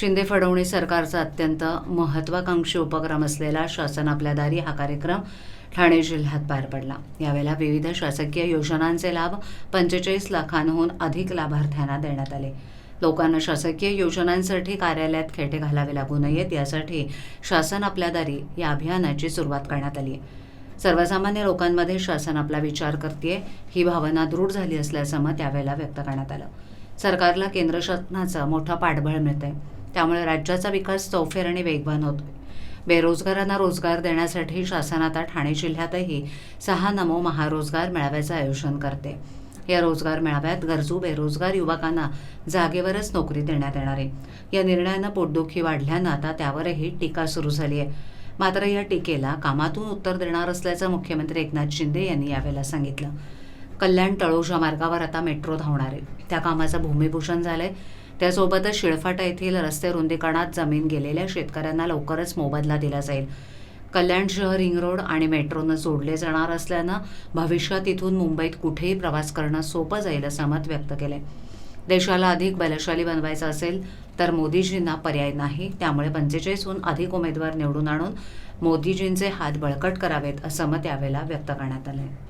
शिंदे फडवणीस सरकारचा अत्यंत महत्वाकांक्षी उपक्रम असलेला शासन आपल्या दारी हा कार्यक्रम ठाणे जिल्ह्यात पार पडला. यावेळेला विविध शासकीय योजनांचे लाभ पंचेचाळीस लाखांहून अधिक लाभार्थ्यांना देण्यात आले. लोकांना शासकीय योजनांसाठी कार्यालयात खेटे घालावे लागू नयेत यासाठी शासन आपल्या दारी या अभियानाची सुरुवात करण्यात आली आहे. सर्वसामान्य लोकांमध्ये शासन आपला विचार करते ही भावना दृढ झाली असल्याचं मत यावेळेला व्यक्त करण्यात आलं. सरकारला केंद्र शासनाचं मोठं पाठबळ मिळतंय. त्यामुळे राज्याचा विकास चौफेर आणि वेगवान होतोय. बेरोजगारांना रोजगार देण्यासाठी शासन आता ठाणे जिल्ह्यातही सहा नमो महारोजगार मेळाव्याचं आयोजन करते. या रोजगार मेळाव्यात गरजू बेरोजगार युवकांना जागेवरच नोकरी देण्यात येणार आहे. या निर्णयानं पोटदुखी वाढल्यानं आता त्यावरही टीका सुरू झाली आहे. मात्र या टीकेला कामातून उत्तर देणार असल्याचं मुख्यमंत्री एकनाथ शिंदे यांनी यावेळेला सांगितलं. कल्याण तळोजा मार्गावर आता मेट्रो धावणार आहे. त्या कामाचं भूमिभूषण झालंय. त्यासोबतच शिळफाटा येथील रस्ते रुंदीकरणात जमीन गेलेल्या शेतकऱ्यांना लवकरच मोबदला दिला जाईल. कल्याण शहर रिंग रोड आणि मेट्रोनं जोडले जाणार असल्यानं भविष्यात इथून मुंबईत कुठेही प्रवास करणं सोपं जाईल असं मत व्यक्त केलं आहे देशाला अधिक बलशाली बनवायचं असेल तर मोदीजींना पर्याय नाही. त्यामुळे पंचेचाळीसहून अधिक उमेदवार निवडून आणून मोदीजींचे हात बळकट करावेत असं मत यावेळेला व्यक्त करण्यात आलं आहे